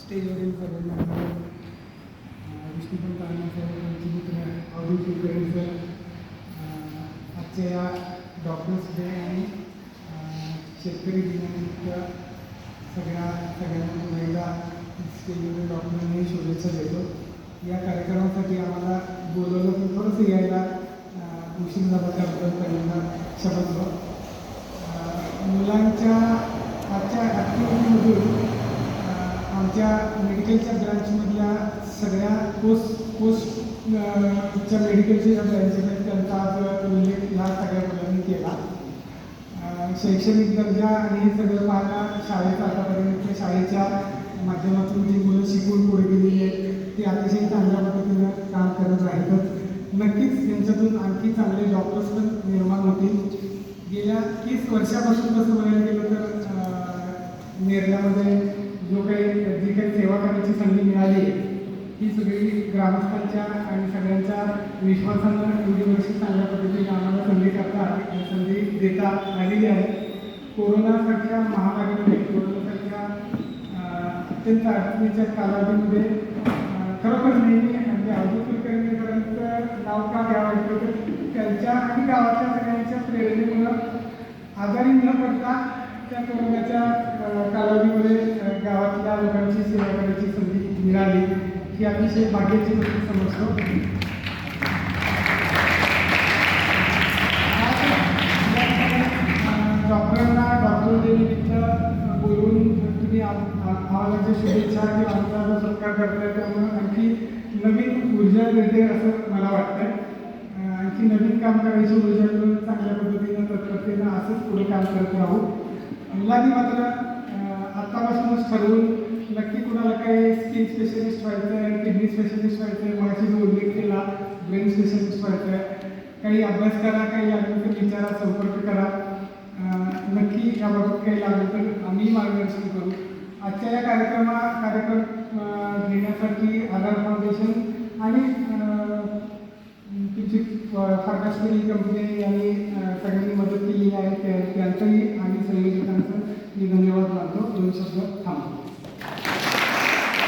स्टेजवरील सर्वांना विष्णुपंत अण्णासह मित्र आजच्या या डॉक्टर्स डे आणि शेतकरी दिनानिमित्त सगळ्या सगळ्यांना महिला एकदा स्टेजवरील डॉक्टरांनी शुभेच्छा देतो. या कार्यक्रमासाठी आम्हाला बोलवलं पण थोडंसं यायला उशीर झाला त्याबद्दल पहिल्यांदा क्षमस्व मुलांच्या आजच्या ॲक्टिव्हिटीमधून आमच्या मेडिकलच्या ब्रांचमधल्या सगळ्या पोस्ट पोस्टच्या मेडिकलचे मेडिकलच्या ज्या आहेत त्यांचा आज उल्लेख ह्या सगळ्या मुलांनी केला. शैक्षणिक दर्जा आणि हे सगळं पाहता शाळेत आतापर्यंत शाळेच्या माध्यमातून जी मुलं शिकून पुढे गेलेली आहेत ती अतिशय चांगल्या पद्धतीनं काम करत राहतात नक्कीच त्यांच्यातून आणखी चांगले डॉक्टर्स पण निर्माण होतील. तीस वर्षापासून कसं बघायला गेलं तर नेरल्यामध्ये जो काही जी काही सेवा करण्याची संधी मिळाली ही सगळी ग्रामस्थांच्या आणि सगळ्यांच्या विश्वासानं एवढी वर्षी चांगल्या पद्धतीने आम्हाला संधी करतात संधी देता आलेली आहे. कोरोनासारख्या महामारीमध्ये कोरोनासारख्या अत्यंत अडचणीच्या कालावधीमध्ये खरोखर नेहमी म्हणजे अजून कुलकर्णीपर्यंत नाव का घ्यावं? लागतं तर त्यांच्या आणि गावाच्या सगळ्यांच्या प्रेरणेमुळं आजारी न पडता त्या कोरोनाच्या कालावधीमध्ये गावातल्या लोकांची सेवा करण्याची संधी मिळाली. ही अतिशय भाग्याची गोष्ट समजतो. डॉक्टरांना डॉक्टर डे निमित्त बोलवून तुम्ही आम- आम्हाला शुभेच्छा किंवा आमचा सत्कार करताय त्यामुळे आणखी नवीन ऊर्जा देते असं मला वाटतंय. आणखी नवीन काम करायची ऊर्जा मिळून प्रक्रियेनं असंच पुढे काम करत राहू. मुलांनी मात्र आत्तापासूनच ठरवून नक्की कुणाला काही स्किन स्पेशलिस्ट व्हायचं आहे किडनी स्पेशलिस्ट व्हायचं आहे माझी जो उल्लेख केला ब्रेन स्पेशलिस्ट व्हायचं आहे काही अभ्यास करा काही लागलं तर विचारा संपर्क करा. नक्की याबाबत काही लागलं तर आम्ही मार्गदर्शन करू. आजच्या या कार्यक्रमा कार्यक्रम घेण्यासाठी फार्मास्युटिकल कंपनी यांनी सगळ्यांनी मदत केलेली आहे. त्यांचंही